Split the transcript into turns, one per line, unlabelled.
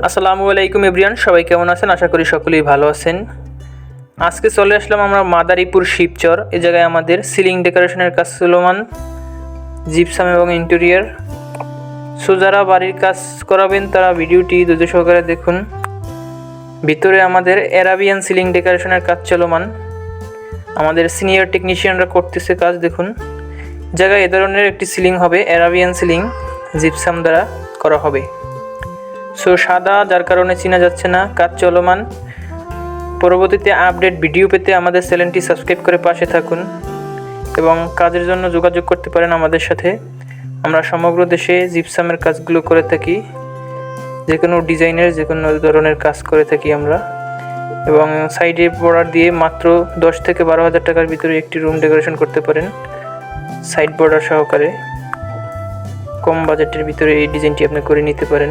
আসসালামু আলাইকুম এভরিয়ান, সবাই কেমন আছেন? আশা করি সকলেই ভালো আছেন। আজকে চলে আসলাম আমরা মাদারীপুর শিবচর। এ জায়গায় আমাদের সিলিং ডেকোরেশনের কাজ চলমান। জিপসাম এবং ইন্টেরিয়ার। সো যারা বাড়ির কাজ করাবেন, তারা ভিডিওটি ধৈর্য সহকারে দেখুন। ভিতরে আমাদের অ্যারাবিয়ান সিলিং ডেকোরেশনের কাজ চলমান। আমাদের সিনিয়র টেকনিশিয়ানরা করতেছে কাজ, দেখুন। জায়গায় এ ধরনের একটি সিলিং হবে, অ্যারাবিয়ান সিলিং, জিপসাম দ্বারা করা হবে। সো সাদা, যার কারণে চেনা যাচ্ছে না, কাজ চলমান। পরবর্তীতে আপডেট ভিডিও পেতে আমাদের চ্যানেলটি সাবস্ক্রাইব করে পাশে থাকুন এবং কাজের জন্য যোগাযোগ করতে পারেন আমাদের সাথে। আমরা সমগ্র দেশে জিপসামের কাজগুলো করে থাকি। যে কোনো ডিজাইনের যে কোনো ধরনের কাজ করে থাকি আমরা। এবং সাইডে বর্ডার দিয়ে মাত্র দশ থেকে বারো হাজার টাকার ভিতরে একটি রুম ডেকোরেশন করতে পারেন সাইড বর্ডার সহকারে। কম বাজেটের ভিতরে এই ডিজাইনটি আপনি করে নিতে পারেন।